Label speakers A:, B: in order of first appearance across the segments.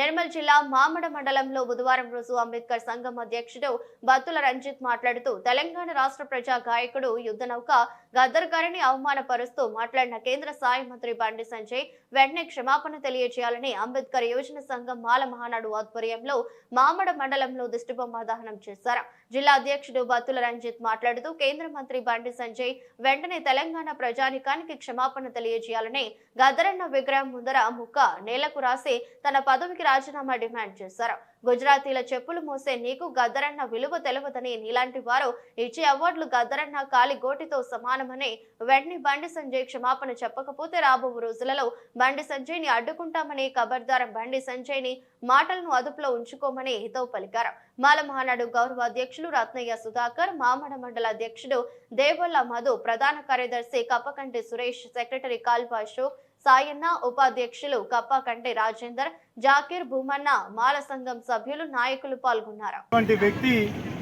A: నిర్మల్ జిల్లా మామడ మండలంలో బుధవారం రోజు అంబేద్కర్ సంఘం అధ్యక్షుడు బత్తుల రంజిత్ మాట్లాడుతూ తెలంగాణ రాష్ట్ర ప్రజా గాయకుడు యుద్ధ నౌక గద్దర్ గారిని అవమానపరుస్తూ మాట్లాడిన కేంద్ర సాయ మంత్రి బండి సంజయ్ వెంటనే క్షమాపణ తెలియజేయాలని అంబేద్కర్ యువజన సంఘం మాల మహానాడు ఆధ్వర్యంలో మామడ మండలంలో దిష్టిబొమ్మ దహనం చేశారు. జిల్లా అధ్యక్షుడు బత్తుల రంజిత్ మాట్లాడుతూ కేంద్ర మంత్రి బండి సంజయ్ వెంటనే తెలంగాణ ప్రజానికానికి క్షమాపణ తెలియజేయాలని గదరన్న విగ్రహం ముందర ముక్క నేలకు రాసి తన పదవికి రాజీనామా డిమాండ్ చేశారు. గుజరాతీల చెప్పులు మోసే నీకు గద్దరన్న విలువ తెలవదని నీలాంటి వారు ఇచ్చే అవార్డులు గద్దరన్న కాలి గోటితో సమానమని వెంటనే బండి సంజయ్ క్షమాపణ చెప్పకపోతే రాబో రోజులలో బండి సంజయ్ని అడ్డుకుంటామని ఖబర్దారం బండి సంజయ్ని మాటలను అదుపులో ఉంచుకోమని హితవు పలికారు. మాల మహానాడు గౌరవ అధ్యక్షులు రత్నయ్య సుధాకర్ మామడ మండల అధ్యక్షుడు దేవుళ్ళ మధు ప్రధాన కార్యదర్శి కప్పకంటి సురేష్ సెక్రటరీ కాల్వ అశోక్ సాయన్న ఉపాధ్యక్షులు కప్పకంటి రాజేందర్ జాకీర్ భూమన్న మాల సంఘం సభ్యులు నాయకులు పాల్గొన్నారు.
B: అటువంటి వ్యక్తి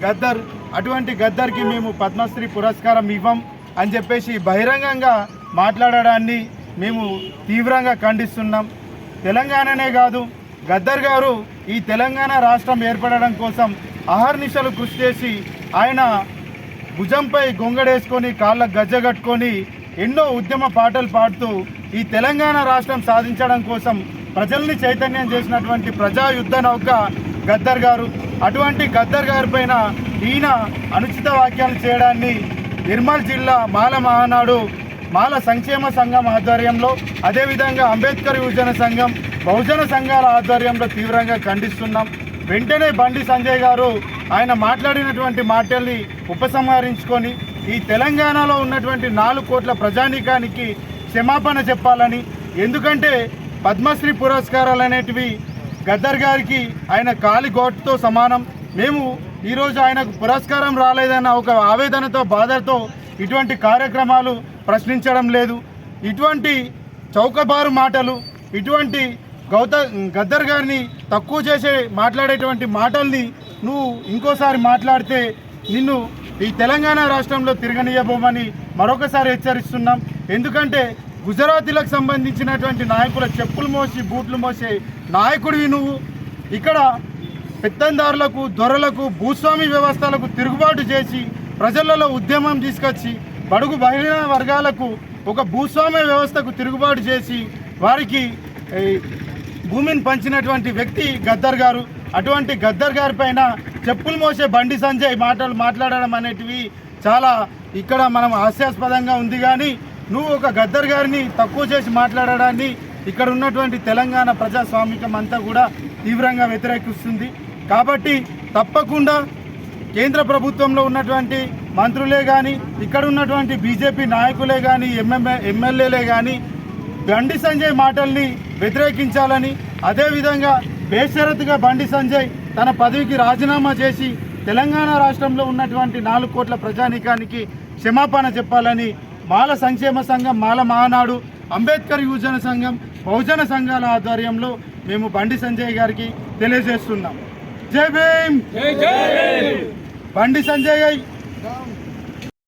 B: గద్దర్ అటువంటి గద్దర్కి మేము పద్మశ్రీ పురస్కారం ఇవ్వం అని చెప్పేసి బహిరంగంగా మాట్లాడడాన్ని మేము తీవ్రంగా ఖండిస్తున్నాం. తెలంగాణనే కాదు గద్దర్ గారు ఈ తెలంగాణ రాష్ట్రం ఏర్పడడం కోసం అహర్నిశలు కృషి చేసి ఆయన భుజంపై గొంగడేసుకొని కాళ్ళ గజ్జగట్టుకొని ఎన్నో ఉద్యమ పాటలు పాడుతూ ఈ తెలంగాణ రాష్ట్రం సాధించడం కోసం ప్రజల్ని చైతన్యం చేసినటువంటి ప్రజా యుద్ధ నౌక గద్దర్ గారు అటువంటి గద్దర్ గారి పైన ఈయన అనుచిత వాక్యాలు చేయడాన్ని నిర్మల్ జిల్లా మాల మహానాడు మాల సంక్షేమ సంఘం ఆధ్వర్యంలో అదేవిధంగా అంబేద్కర్ యువజన సంఘం బహుజన సంఘాల ఆధ్వర్యంలో తీవ్రంగా ఖండిస్తున్నాం. వెంటనే బండి సంజయ్ గారు ఆయన మాట్లాడినటువంటి మాటల్ని ఉపసంహరించుకొని ఈ తెలంగాణలో ఉన్నటువంటి నాలుగు కోట్ల ప్రజానీకానికి క్షమాపణ చెప్పాలని. ఎందుకంటే పద్మశ్రీ పురస్కారాలు అనేటివి గద్దర్ గారికి ఆయన కాలి గోట్తో సమానం. మేము ఈరోజు ఆయనకు పురస్కారం రాలేదన్న ఒక ఆవేదనతో బాధతో ఇటువంటి కార్యక్రమాలు ప్రశ్నించడం లేదు. ఇటువంటి చౌకబారు మాటలు ఇటువంటి గౌత గద్దర్ గారిని తక్కువ చేసే మాట్లాడేటువంటి మాటల్ని నువ్వు ఇంకోసారి మాట్లాడితే నిన్ను ఈ తెలంగాణ రాష్ట్రంలో తిరగనియబోమని మరొకసారి హెచ్చరిస్తున్నాం. ఎందుకంటే గుజరాతీలకు సంబంధించినటువంటి నాయకుల చెప్పులు మోసి బూట్లు మోసే నాయకుడివి నువ్వు. ఇక్కడ పెత్తందారులకు దొరలకు భూస్వామి వ్యవస్థలకు తిరుగుబాటు చేసి ప్రజలలో ఉద్యమం తీసుకొచ్చి బడుగు బహిళ వర్గాలకు ఒక భూస్వామ్య వ్యవస్థకు తిరుగుబాటు చేసి వారికి భూమిని పంచినటువంటి వ్యక్తి గద్దర్ గారు. అటువంటి గద్దర్ గారి పైన చెప్పులు మోసే బండి సంజయ్ మాటలు మాట్లాడడం అనేటివి చాలా ఇక్కడ మనం హాస్యాస్పదంగా ఉంది కానీ నువ్వు ఒక గద్దర్ గారిని తక్కువ చేసి మాట్లాడడాన్ని ఇక్కడ ఉన్నటువంటి తెలంగాణ ప్రజాస్వామికం అంతా కూడా తీవ్రంగా వ్యతిరేకిస్తుంది. కాబట్టి తప్పకుండా కేంద్ర ప్రభుత్వంలో ఉన్నటువంటి మంత్రులే కానీ ఇక్కడ ఉన్నటువంటి బీజేపీ నాయకులే కానీ ఎంఎంఏ ఎమ్మెల్యేలే కానీ బండి సంజయ్ మాటల్ని వ్యతిరేకించాలని అదేవిధంగా బేషరతుగా బండి సంజయ్ తన పదవికి రాజీనామా చేసి తెలంగాణ రాష్ట్రంలో ఉన్నటువంటి నాలుగు కోట్ల ప్రజానీకానికి క్షమాపణ చెప్పాలని మాల సంక్షేమ సంఘం మాల మహానాడు అంబేద్కర్ యువజన సంఘం బహుజన సంఘాల ఆధ్వర్యంలో మేము బండి సంజయ్ గారికి తెలియజేస్తున్నాం. జై భీమ్! బండి సంజయ్